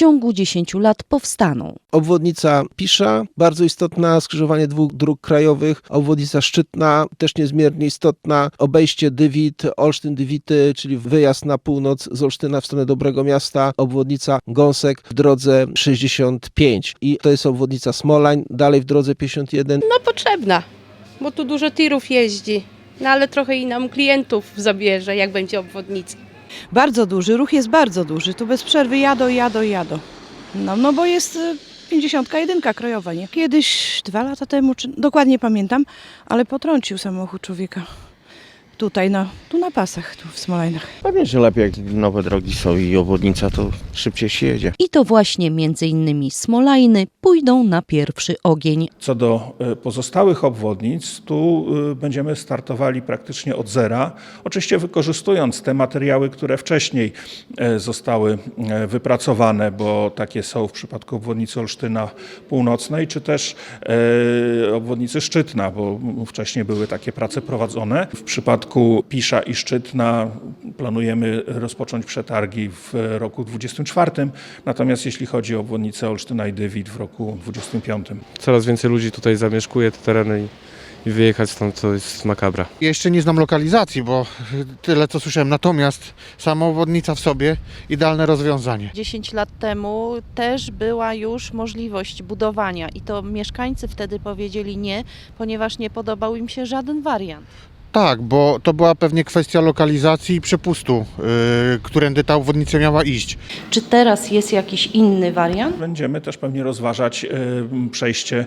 ciągu 10 lat powstaną. Obwodnica Pisza, bardzo istotna, skrzyżowanie dwóch dróg krajowych, obwodnica Szczytna, też niezmiernie istotna, obejście Dywit, Olsztyn-Dywity, czyli wyjazd na północ z Olsztyna w stronę Dobrego Miasta, obwodnica Gąsek w drodze 65 i to jest obwodnica Smolań, dalej w drodze 51. No potrzebna, bo tu dużo tirów jeździ. No ale trochę i nam klientów zabierze, jak będzie obwodnica. Bardzo duży, ruch jest bardzo duży. Tu bez przerwy jadą, jadą, jadą. No, no bo jest y, 51 krajowa, nie? Kiedyś, dwa lata temu, czy dokładnie pamiętam, ale potrącił samochód człowieka. Tutaj, no, tu na pasach, tu w Smolajnach. Pewnie, że lepiej jak nowe drogi są i obwodnica, to szybciej się jedzie. I to właśnie między innymi Smolajny pójdą na pierwszy ogień. Co do e, pozostałych obwodnic, tu e, będziemy startowali praktycznie od zera, oczywiście wykorzystując te materiały, które wcześniej e, zostały wypracowane, bo takie są w przypadku obwodnicy Olsztyna Północnej, czy też obwodnicy Szczytna, bo wcześniej były takie prace prowadzone. W przypadku Pisza i Szczytna planujemy rozpocząć przetargi w roku 2024, natomiast jeśli chodzi o obwodnicę Olsztyna i Dywit w roku 2025. coraz więcej ludzi tutaj zamieszkuje te tereny i, i wyjechać stąd to jest makabra. Jeszcze nie znam lokalizacji, bo tyle co słyszałem. Natomiast sama obwodnica w sobie idealne rozwiązanie. 10 lat temu też była już możliwość budowania i to mieszkańcy wtedy powiedzieli nie, ponieważ nie podobał im się żaden wariant. Tak, bo to była pewnie kwestia lokalizacji i przepustu, yy, którędy ta obwodnica miała iść. Czy teraz jest jakiś inny wariant? Będziemy też pewnie rozważać e, przejście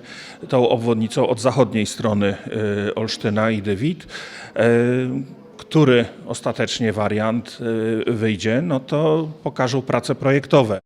tą obwodnicą od zachodniej strony e, Olsztyna i Dywit. E, Który ostatecznie wariant e, wyjdzie, no to pokażą prace projektowe.